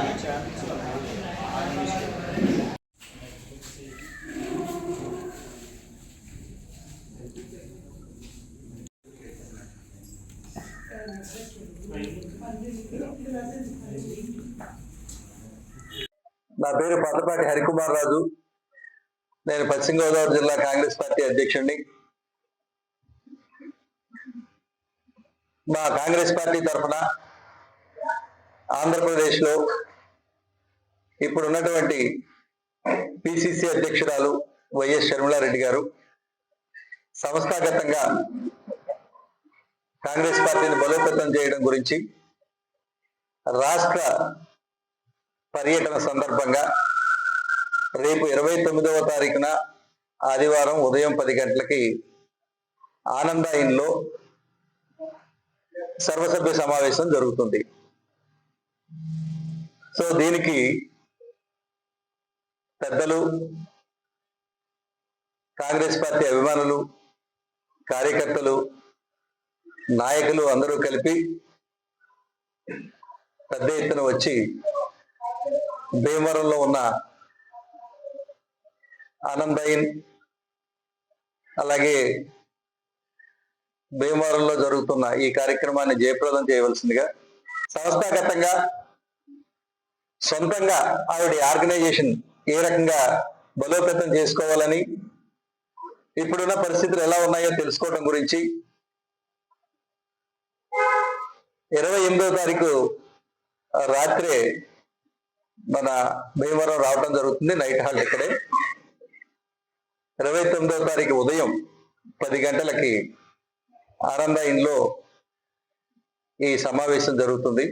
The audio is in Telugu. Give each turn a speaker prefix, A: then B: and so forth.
A: నా పేరు పాతపాటి హరికుమార్ రాజు. నేను పశ్చిమ గోదావరి జిల్లా కాంగ్రెస్ పార్టీ అధ్యక్షుడిని. మా కాంగ్రెస్ పార్టీ తరఫున ఆంధ్రప్రదేశ్లో ఇప్పుడు ఉన్నటువంటి పిసిసి అధ్యక్షురాలు వైఎస్ షర్మిలారెడ్డి గారు సంస్థాగతంగా కాంగ్రెస్ పార్టీని బలోపేతం చేయడం గురించి రాష్ట్ర పర్యటన సందర్భంగా రేపు ఇరవై తొమ్మిదవ తారీఖున ఆదివారం ఉదయం పది గంటలకి ఆనంద ఇన్లో సర్వసభ్య సమావేశం జరుగుతుంది. సో దీనికి పెద్దలు కాంగ్రెస్ పార్టీ అభిమానులు కార్యకర్తలు నాయకులు అందరూ కలిపి పెద్ద ఎత్తున వచ్చి భీమవరంలో ఉన్న ఆనందయిన్ అలాగే భీమవరంలో జరుగుతున్న ఈ కార్యక్రమాన్ని జయప్రదం చేయవలసిందిగా సంస్థాగతంగా సొంతంగా ఆవిడ ఆర్గనైజేషన్ ఏ రకంగా బలోపేతం చేసుకోవాలని ఇప్పుడున్న పరిస్థితులు ఎలా ఉన్నాయో తెలుసుకోవడం గురించి ఇరవై ఎనిమిదో తారీఖు రాత్రే మన భీమవరం రావటం జరుగుతుంది నైట్ హాల్ ఇక్కడే. ఇరవై తొమ్మిదో తారీఖు ఉదయం పది గంటలకి ఆనంద ఇంట్లో ఈ సమావేశం జరుగుతుంది.